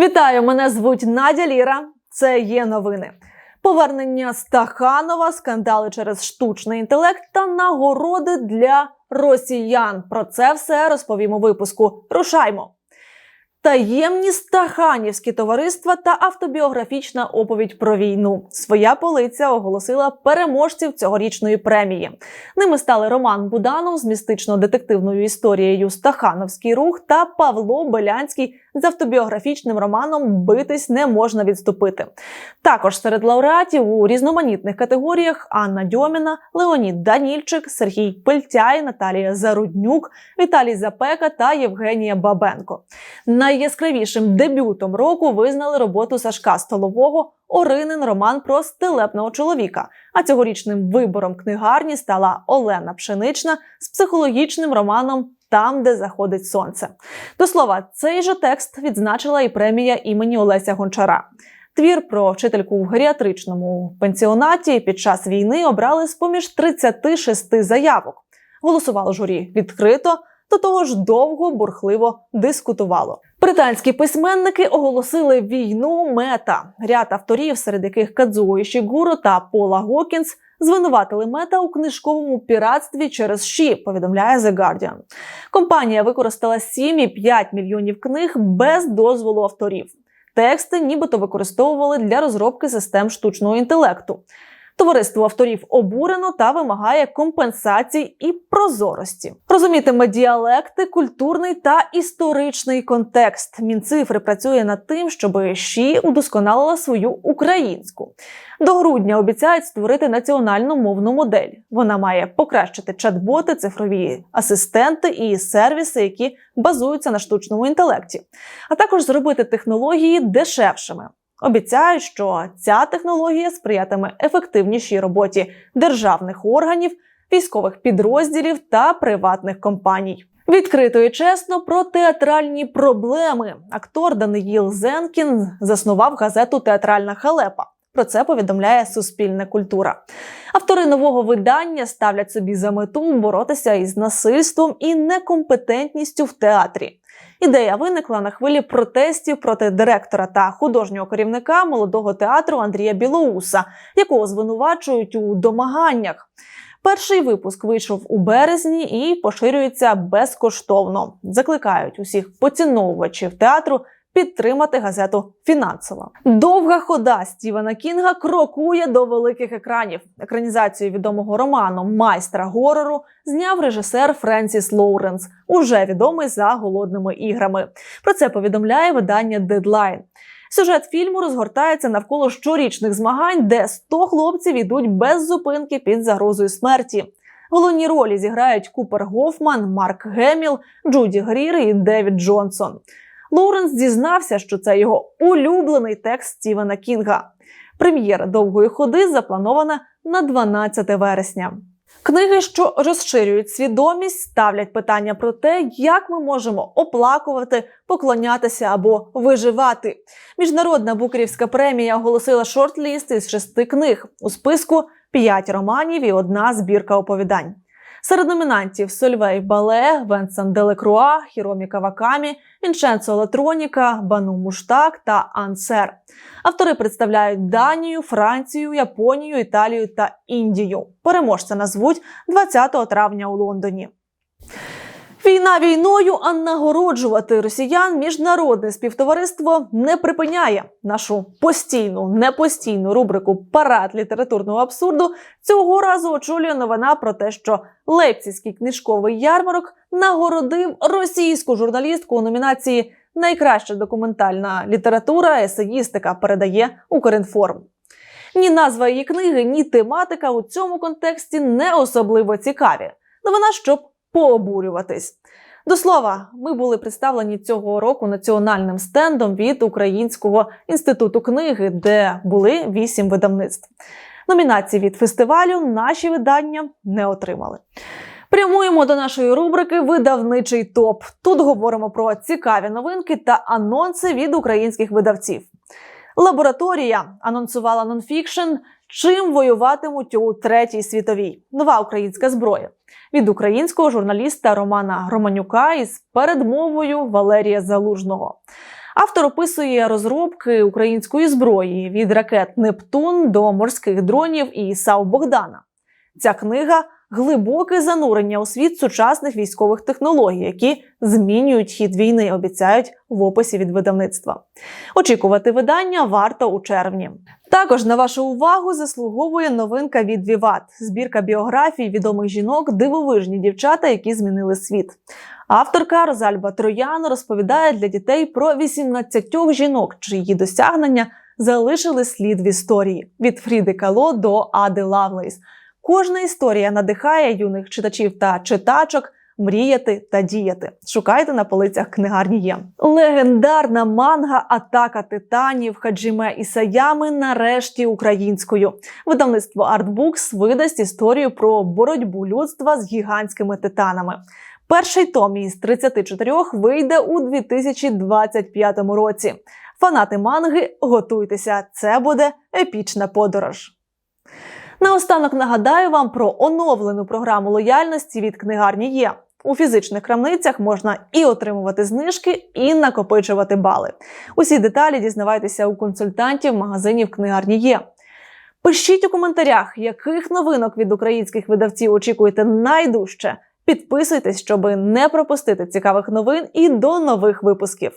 Вітаю! Мене звуть Надя Ліра. Це є новини. Повернення Стаханова, скандали через штучний інтелект та нагороди для росіян. Про це все розповімо у випуску. Рушаймо. Таємні стаханівські товариства та автобіографічна оповідь про війну. Своя полиця оголосила переможців цьогорічної премії. Ними стали Роман Буданов з містично-детективною історією Стахановський рух та Павло Белянський з автобіографічним романом Битись не можна відступити. Також серед лауреатів у різноманітних категоріях Анна Дьоміна, Леонід Данільчик, Сергій Пельтяй, Наталія Заруднюк, Віталій Запека та Євгенія Бабенко. Найяскравішим дебютом року визнали роботу Сашка Столового Оринин роман про стелепного чоловіка. А цьогорічним вибором книгарні стала Олена Пшенична з психологічним романом Там, де заходить сонце. До слова, цей же текст відзначила і премія імені Олеся Гончара. Твір про вчительку в геріатричному пенсіонаті під час війни обрали з поміж 36 заявок. Голосувало журі відкрито, до того ж довго бурхливо дискутувало. Британські письменники оголосили війну мета. Ряд авторів, серед яких Кадзуо Ішігуро та Пола Гокінс, звинуватили мета у книжковому піратстві через ШІ, повідомляє The Guardian. Компанія використала 7,5 мільйонів книг без дозволу авторів. Тексти нібито використовували для розробки систем штучного інтелекту. Товариство авторів обурено та вимагає компенсацій і прозорості. Розумітиме діалекти, культурний та історичний контекст. Мінцифри працює над тим, щоб ЩІ удосконалила свою українську. До грудня обіцяють створити національну мовну модель. Вона має покращити чат-боти, цифрові асистенти і сервіси, які базуються на штучному інтелекті, а також зробити технології дешевшими. Обіцяють, що ця технологія сприятиме ефективнішій роботі державних органів, військових підрозділів та приватних компаній. Відкрито і чесно про театральні проблеми. Актор Даниїл Зенкін заснував газету Театральна халепа. Про це повідомляє Суспільна культура. Автори нового видання ставлять собі за мету боротися із насильством і некомпетентністю в театрі. Ідея виникла на хвилі протестів проти директора та художнього керівника молодого театру Андрія Білоуса, якого звинувачують у домаганнях. Перший випуск вийшов у березні і поширюється безкоштовно. Закликають усіх поціновувачів театру підтримати газету фінансово. Довга хода Стівена Кінга крокує до великих екранів. Екранізацію відомого роману Майстра горору зняв режисер Френсіс Лоуренс, уже відомий за голодними іграми. Про це повідомляє видання Deadline. Сюжет фільму розгортається навколо щорічних змагань, де 100 хлопців ідуть без зупинки під загрозою смерті. Головні ролі зіграють Купер Гофман, Марк Геміл, Джуді Грір і Девід Джонсон. Лоуренс дізнався, що це його улюблений текст Стівена Кінга. Прем'єра довгої ходи запланована на 12 вересня. Книги, що розширюють свідомість, ставлять питання про те, як ми можемо оплакувати, поклонятися або виживати. Міжнародна букерівська премія оголосила шорт-ліст із шести книг у списку п'ять романів і одна збірка оповідань. Серед номінантів Сольвей Бале, Венсан Делекруа, Хіромі Кавакамі, Вінченцо Латроніка, Бану Муштак та Ансер. Автори представляють Данію, Францію, Японію, Італію та Індію. Переможця назвуть 20 травня у Лондоні. Війна війною, а нагороджувати росіян міжнародне співтовариство не припиняє нашу постійну непостійну рубрику Парад літературного абсурду. Цього разу очолює новина про те, що Лейпцизький книжковий ярмарок нагородив російську журналістку у номінації Найкраща документальна література, есеїстика передає Укрінформ. Ні назва її книги, ні тематика у цьому контексті не особливо цікаві. Новина, щоб пообурюватись. До слова, ми були представлені цього року національним стендом від Українського інституту книги, де були вісім видавництв. Номінації від фестивалю наші видання не отримали. Прямуємо до нашої рубрики Видавничий топ. Тут говоримо про цікаві новинки та анонси від українських видавців. Лабораторія анонсувала нонфікшн, чим воюватимуть у третій світовій. Нова українська зброя від українського журналіста Романа Романюка із передмовою Валерія Залужного. Автор описує розробки української зброї від ракет Нептун до морських дронів і САУ Богдана. Ця книга глибоке занурення у світ сучасних військових технологій, які змінюють хід війни, обіцяють в описі від видавництва. Очікувати видання варто у червні. Також на вашу увагу заслуговує новинка від Віват, збірка біографій відомих жінок, дивовижні дівчата, які змінили світ. Авторка Розальба Троян розповідає для дітей про 18 жінок, чиї досягнення залишили слід в історії від Фріди Кало до Ади Лавлейс. Кожна історія надихає юних читачів та читачок мріяти та діяти. Шукайте на полицях книгарні є. Легендарна манга Атака титанів Хаджіме Ісаями нарешті українською. Видавництво Artbooks видасть історію про боротьбу людства з гігантськими титанами. Перший том із 34 вийде у 2025 році. Фанати манги, готуйтеся, це буде епічна подорож. Наостанок нагадаю вам про оновлену програму лояльності від книгарні Є. У фізичних крамницях можна і отримувати знижки, і накопичувати бали. Усі деталі дізнавайтеся у консультантів магазинів книгарні Є. Пишіть у коментарях, яких новинок від українських видавців очікуєте найдужче. Підписуйтесь, щоб не пропустити цікавих новин і до нових випусків.